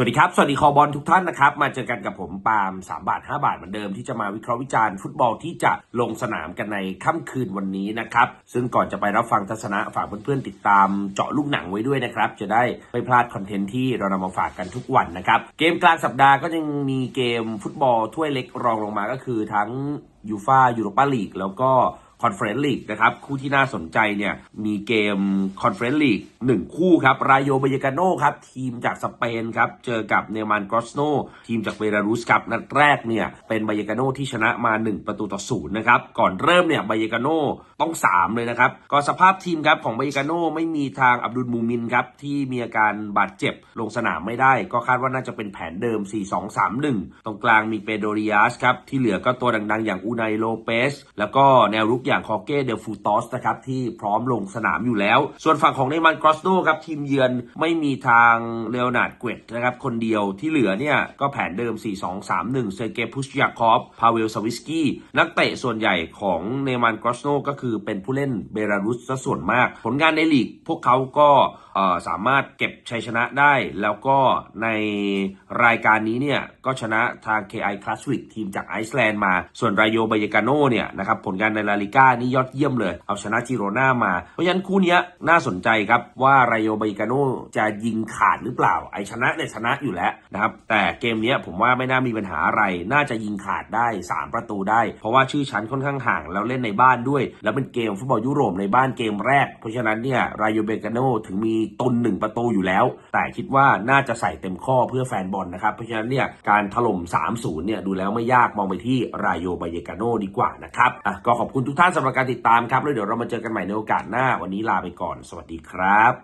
สวัสดีครับ สวัสดีคอบอลทุกท่านนะครับ มาเจอกันกับผมปาล์ม3บาท 5 บาทเหมือนเดิมที่จะมาวิเคราะห์วิจารณ์ฟุตบอลที่จะลงสนามกันในค่ำคืนวันนี้นะครับ ซึ่งก่อนจะไปรับฟังทัศนะฝากเพื่อนๆติดตามเจาะลูกหนังไว้ด้วยนะครับ จะได้ไม่พลาดคอนเทนต์ที่เรานำมาฝากกันทุกวันนะครับ เกมกลางสัปดาห์ก็ยังมีเกมฟุตบอลถ้วยเล็กรองลงมาก็คือทั้งยูฟายูโรปาลีกแล้วก็ คอนเฟรนซ์ลีกนะครับคู่ที่น่าสนใจเนี่ยมีเกมคอนเฟรนซ์ลีกหนึ่งคู่ครับรายโยเบยกาโนครับทีมจากสเปนครับเจอกับเนมันกรอสโนทีมจากเบลารุสครับนัดแรกเนี่ยเป็นเบยกาโนที่ชนะมา 1 ประตูต่อศูนย์นะครับก่อนเริ่มเนี่ยเบยกาโนต้อง 3 เลยนะครับก็สภาพทีมครับของเบยกาโนไม่มีทางอับดุลมูมินครับที่มีอาการบาดเจ็บลงสนามไม่ได้ ก็คาดว่าน่าจะเป็นแผนเดิม 4-2-3-1 ตรงกลางมีเปโดริอัสครับที่เหลือก็ตัวดังๆ อย่างอูไนโลเปสแล้วก็แนวรุกอย่างคอเก้เดลฟูตอสนะครับที่พร้อมลงสนามอยู่แล้ว ส่วนฝั่งของเนมันกรอสโนครับทีมเยือนไม่มีทางเลโอนาร์ดเกวตนะครับคนเดียวที่เหลือเนี่ยก็แผนเดิม 4-2-3-1 เซอร์เกย์พุชยาคอฟพาเวลสวิสกี้นักเตะส่วนใหญ่ของเนมันกรอสโนก็คือเป็นผู้เล่นเบลารุสซะส่วนมาก ผลงานในลีกพวกเขาก็สามารถเก็บชัยชนะได้ แล้วก็ในรายการนี้เนี่ยก็ชนะทาง KI Classic ทีมจากไอซ์แลนด์มา ส่วนรายโยบายกาโนเนี่ยนะครับผลงานในลาลิกานี่ยอดเยี่ยมเลย เอาชนะจิโรนามา เพราะฉะนั้นคู่นี้น่าสนใจครับ ว่ารายโยบกาโนจะยิงขาดหรือเปล่า ไอชนะเนี่ยชนะอยู่แล้วนะครับ แต่เกมนี้ผมว่าไม่น่ามีปัญหาอะไร น่าจะยิงขาดได้ 3 ประตูได้ เพราะว่าชื่อชั้นค่อนข้างห่าง แล้วเล่นในบ้านด้วย แล้วเป็นเกมฟุตบอลยุโรปในบ้านเกมแรก เพราะฉะนั้นเนี่ยรายโยเบกาโนถึงมีตนหนึ่งประตูอยู่แล้ว แต่คิดว่าน่าจะใส่เต็มข้อเพื่อแฟนบอลนะครับ เพราะฉะนั้นเนี่ยการถล่ม 3-0 เนี่ยดูแล้วไม่ยากมองไปที่รายโยบกาโนดีกว่านะครับ อะก็ขอบคุณทุกท่านสำหรับการติดตามครับแล้วเดี๋ยวเรามาเจอกันใหม่ในโอกาสหน้า วันนี้ลาไปก่อน สวัสดีครับ